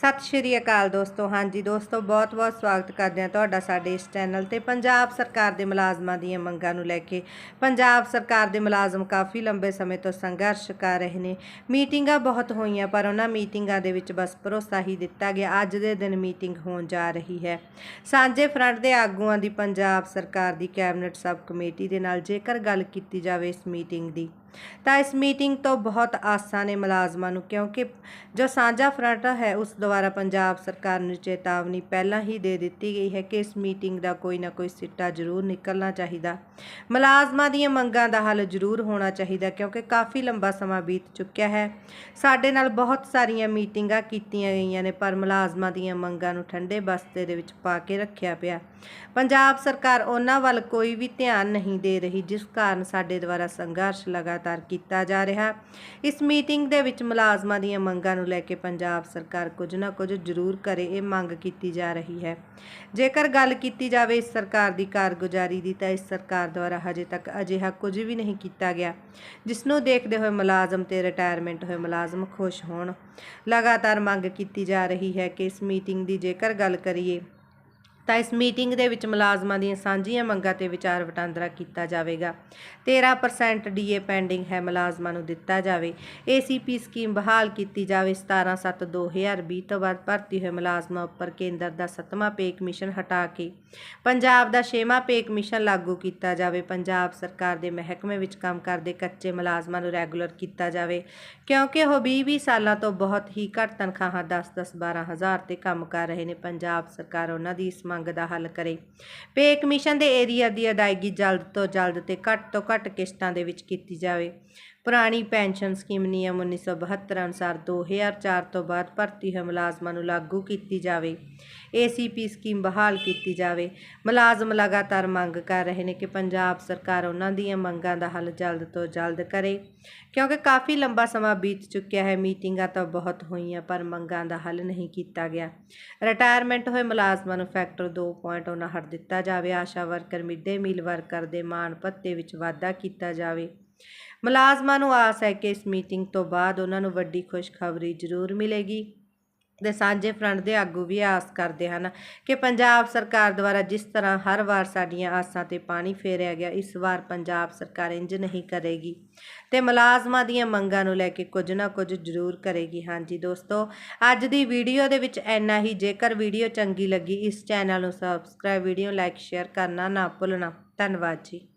ਸਤਿ ਸ਼੍ਰੀ ਅਕਾਲ ਦੋਸਤੋ। ਹਾਂਜੀ ਦੋਸਤੋ ਬਹੁਤ-ਬਹੁਤ ਸਵਾਗਤ ਕਰਦੇ ਹਾਂ ਤੁਹਾਡਾ ਸਾਡੇ ਇਸ ਚੈਨਲ ਤੇ। ਪੰਜਾਬ ਸਰਕਾਰ ਦੇ ਮੁਲਾਜ਼ਮਾਂ ਦੀਆਂ ਮੰਗਾਂ ਨੂੰ ਲੈ ਕੇ। ਪੰਜਾਬ ਸਰਕਾਰ ਦੇ ਮੁਲਾਜ਼ਮ ਕਾਫੀ ਲੰਬੇ ਸਮੇਂ ਤੋਂ ਸੰਘਰਸ਼ ਕਰ ਰਹੇ ਨੇ। ਮੀਟਿੰਗਾਂ ਬਹੁਤ ਹੋਈਆਂ, ਪਰ ਉਹਨਾਂ ਮੀਟਿੰਗਾਂ ਦੇ ਵਿੱਚ ਬਸ ਭਰੋਸਾ ਹੀ ਦਿੱਤਾ ਗਿਆ, ਅੱਜ ਦੇ ਦਿਨ ਮੀਟਿੰਗ ਹੋਣ ਜਾ ਰਹੀ ਹੈ। ਸਾਂਝੇ ਫਰੰਟ ਦੇ ਆਗੂਆਂ ਦੀ ਪੰਜਾਬ ਸਰਕਾਰ ਦੀ ਕੈਬਨਿਟ ਸਬ ਕਮੇਟੀ ਦੇ ਨਾਲ ਜੇਕਰ ਗੱਲ ਕੀਤੀ ਜਾਵੇ ਇਸ ਮੀਟਿੰਗ ਦੀ ਤਾਂ ਇਸ ਮੀਟਿੰਗ ਤੋਂ ਬਹੁਤ ਆਸਾਂ ਨੇ ਮੁਲਾਜ਼ਮਾਂ ਨੂੰ, ਕਿਉਂਕਿ ਜੋ ਸਾਂਝਾ ਫਰੰਟ ਹੈ, ਉਸ ਦੁਆਰਾ ਪੰਜਾਬ ਸਰਕਾਰ ਨੂੰ ਚੇਤਾਵਨੀ ਪਹਿਲਾਂ ਹੀ ਦੇ ਦਿੱਤੀ ਗਈ ਹੈ ਕਿ ਇਸ ਮੀਟਿੰਗ ਦਾ ਕੋਈ ਨਾ ਕੋਈ ਸਿੱਟਾ ਜ਼ਰੂਰ ਨਿਕਲਣਾ ਚਾਹੀਦਾ। ਮੁਲਾਜ਼ਮਾਂ ਦੀਆਂ ਮੰਗਾਂ ਦਾ ਹੱਲ ਜ਼ਰੂਰ ਹੋਣਾ ਚਾਹੀਦਾ, ਕਿਉਂਕਿ ਕਾਫੀ ਲੰਬਾ ਸਮਾਂ ਬੀਤ ਚੁੱਕਿਆ ਹੈ। ਸਾਡੇ ਨਾਲ ਬਹੁਤ ਸਾਰੀਆਂ ਮੀਟਿੰਗਾਂ ਕੀਤੀਆਂ ਗਈਆਂ ਨੇ, ਪਰ ਮੁਲਾਜ਼ਮਾਂ ਦੀਆਂ ਮੰਗਾਂ ਨੂੰ ਠੰਡੇ ਬਸਤੇ ਦੇ ਵਿੱਚ ਪਾ ਕੇ ਰੱਖਿਆ ਪਿਆ। ਪੰਜਾਬ ਸਰਕਾਰ ਉਹਨਾਂ ਵੱਲ ਕੋਈ ਵੀ ਧਿਆਨ ਨਹੀਂ ਦੇ ਰਹੀ, ਜਿਸ ਕਾਰਨ ਸਾਡੇ ਦੁਆਰਾ ਸੰਘਰਸ਼ ਲਗਾ ਲਗਾਤਾਰ ਕੀਤਾ ਜਾ ਰਿਹਾ। ਇਸ ਮੀਟਿੰਗ ਦੇ ਵਿੱਚ ਮੁਲਾਜ਼ਮਾਂ ਦੀਆਂ ਮੰਗਾਂ ਨੂੰ ਲੈ ਕੇ ਪੰਜਾਬ ਸਰਕਾਰ ਕੁਝ ਨਾ ਕੁਝ ਜ਼ਰੂਰ ਕਰੇ, ਇਹ ਮੰਗ ਕੀਤੀ ਜਾ ਰਹੀ ਹੈ। ਜੇਕਰ ਗੱਲ ਕੀਤੀ ਜਾਵੇ ਇਸ ਸਰਕਾਰ ਦੀ ਕਾਰਗੁਜ਼ਾਰੀ ਦੀ, ਤਾਂ ਇਸ ਸਰਕਾਰ ਦੁਆਰਾ ਹਜੇ ਤੱਕ ਅਜਿਹਾ ਕੁਝ ਵੀ ਨਹੀਂ ਕੀਤਾ ਗਿਆ, ਜਿਸ ਨੂੰ ਦੇਖਦੇ ਹੋਏ ਮੁਲਾਜ਼ਮ ਤੇ ਰਿਟਾਇਰਮੈਂਟ ਹੋਏ ਮੁਲਾਜ਼ਮ ਖੁਸ਼ ਹੋਣ। ਲਗਾਤਾਰ ਮੰਗ ਕੀਤੀ ਜਾ ਰਹੀ ਹੈ ਕਿ ਇਸ ਮੀਟਿੰਗ ਦੀ ਜੇਕਰ ਗੱਲ ਕਰੀਏ ਤਾਂ ਇਸ ਮੀਟਿੰਗ ਦੇ ਵਿੱਚ ਮੁਲਾਜ਼ਮਾਂ ਦੀਆਂ ਸਾਂਝੀਆਂ ਮੰਗਾਂ ਤੇ ਵਿਚਾਰ ਵਟਾਂਦਰਾ ਕੀਤਾ ਜਾਵੇਗਾ। 13% ਡੀਏ ਪੈਂਡਿੰਗ ਹੈ ਮੁਲਾਜ਼ਮਾਂ ਨੂੰ ਦਿੱਤਾ ਜਾਵੇ। ਏਸੀਪੀ ਸਕੀਮ ਬਹਾਲ ਕੀਤੀ ਜਾਵੇ। 17/7/2020 ਤੋਂ ਬਾਅਦ ਭਰਤੀ ਹੋਏ ਮੁਲਾਜ਼ਮਾਂ ਉੱਪਰ ਕੇਂਦਰ ਦਾ 7ਵਾਂ ਪੇ ਕਮਿਸ਼ਨ ਹਟਾ ਕੇ ਪੰਜਾਬ ਦਾ 6ਵਾਂ ਪੇ ਕਮਿਸ਼ਨ ਲਾਗੂ ਕੀਤਾ ਜਾਵੇ। ਪੰਜਾਬ ਸਰਕਾਰ ਦੇ ਮਹਿਕਮੇ ਵਿੱਚ ਕੰਮ ਕਰਦੇ ਕੱਚੇ ਮੁਲਾਜ਼ਮਾਂ ਨੂੰ ਰੈਗੂਲਰ ਕੀਤਾ ਜਾਵੇ। ਕਿਉਂਕਿ ਉਹ 20-20 ਸਾਲਾਂ ਤੋਂ ਬਹੁਤ ਹੀ ਘੱਟ ਤਨਖਾਹਾਂ 10-10 12000 ਤੇ ਕੰਮ ਕਰ ਰਹੇ ਨੇ। ਪੰਜਾਬ ਸਰਕਾਰ ਉਹਨਾਂ ਦੀ ਇਸ ਮੰਗ ਦਾ ਹੱਲ ਕਰੇ। ਪੇ ਕਮਿਸ਼ਨ ਦੇ ਏਰੀਆ ਦੀ ਅਦਾਇਗੀ ਜਲਦ ਤੋਂ ਜਲਦ ਤੇ ਘੱਟ ਤੋਂ ਘੱਟ ਕਿਸ਼ਤਾਂ ਦੇ ਵਿੱਚ ਕੀਤੀ ਜਾਵੇ। ਪੁਰਾਣੀ ਪੈਨਸ਼ਨ ਸਕੀਮ ਨਿਯਮ 1972 ਅਨੁਸਾਰ 2004 ਤੋਂ ਬਾਅਦ ਭਰਤੀ ਹੋਏ ਮੁਲਾਜ਼ਮਾਂ ਨੂੰ ਲਾਗੂ ਕੀਤੀ ਜਾਵੇ। ਏਸੀਪੀ ਸਕੀਮ ਬਹਾਲ ਕੀਤੀ ਜਾਵੇ। ਮੁਲਾਜ਼ਮ ਲਗਾਤਾਰ ਮੰਗ ਕਰ ਰਹੇ ਨੇ ਕਿ ਪੰਜਾਬ ਸਰਕਾਰ ਉਹਨਾਂ ਦੀਆਂ ਮੰਗਾਂ ਦਾ ਹੱਲ ਜਲਦ ਤੋਂ ਜਲਦ ਕਰੇ। ਕਿਉਂਕਿ ਕਾਫੀ ਲੰਬਾ ਸਮਾਂ ਬੀਤ ਚੁੱਕਿਆ ਹੈ, ਮੀਟਿੰਗਾਂ ਤਾਂ ਬਹੁਤ ਹੋਈਆਂ, ਪਰ ਮੰਗਾਂ ਦਾ ਹੱਲ ਨਹੀਂ ਕੀਤਾ ਗਿਆ। ਰਿਟਾਇਰਮੈਂਟ ਹੋਏ ਮੁਲਾਜ਼ਮਾਂ ਨੂੰ ਫੈਕਟਰ 2.0 ਹਟ ਦਿੱਤਾ ਜਾਵੇ। Asha worker mid day meal worker ਦੇ ਮਾਣ ਭੱਤੇ ਵਿੱਚ ਵਾਧਾ ਕੀਤਾ ਜਾਵੇ। ਮੁਲਾਜ਼ਮਾਂ ਨੂੰ ਆਸ ਹੈ ਕਿ ਇਸ ਮੀਟਿੰਗ ਤੋਂ ਬਾਅਦ ਉਹਨਾਂ ਨੂੰ ਵੱਡੀ ਖੁਸ਼ਖਬਰੀ ਜ਼ਰੂਰ ਮਿਲੇਗੀ ਦੇ ਸਾਂਝੇ ਫਰੰਟ ਦੇ ਆਗੂ ਵੀ ਆਸ ਕਰਦੇ ਹਨ ਕਿ ਪੰਜਾਬ ਸਰਕਾਰ ਦੁਆਰਾ ਜਿਸ ਤਰ੍ਹਾਂ ਹਰ ਵਾਰ ਸਾਡੀਆਂ ਆਸਾਂ ਤੇ ਪਾਣੀ ਫੇਰਿਆ ਗਿਆ, ਇਸ ਵਾਰ ਪੰਜਾਬ ਸਰਕਾਰ ਇੰਜ ਨਹੀਂ ਕਰੇਗੀ ਤੇ ਮੁਲਾਜ਼ਮਾਂ ਦੀਆਂ ਮੰਗਾਂ ਨੂੰ ਲੈ ਕੇ ਕੁਝ ਨਾ ਕੁਝ ਜ਼ਰੂਰ ਕਰੇਗੀ। ਹਾਂਜੀ ਦੋਸਤੋ, ਅੱਜ ਦੀ ਵੀਡੀਓ ਦੇ ਵਿੱਚ ਇੰਨਾ ਹੀ। ਜੇਕਰ ਵੀਡੀਓ ਚੰਗੀ ਲੱਗੀ, ਇਸ ਚੈਨਲ ਨੂੰ ਸਬਸਕ੍ਰਾਈਬ ਵੀਡੀਓ ਲਾਈਕ ਸ਼ੇਅਰ ਕਰਨਾ ਨਾ ਭੁੱਲਣਾ। ਧੰਨਵਾਦ ਜੀ।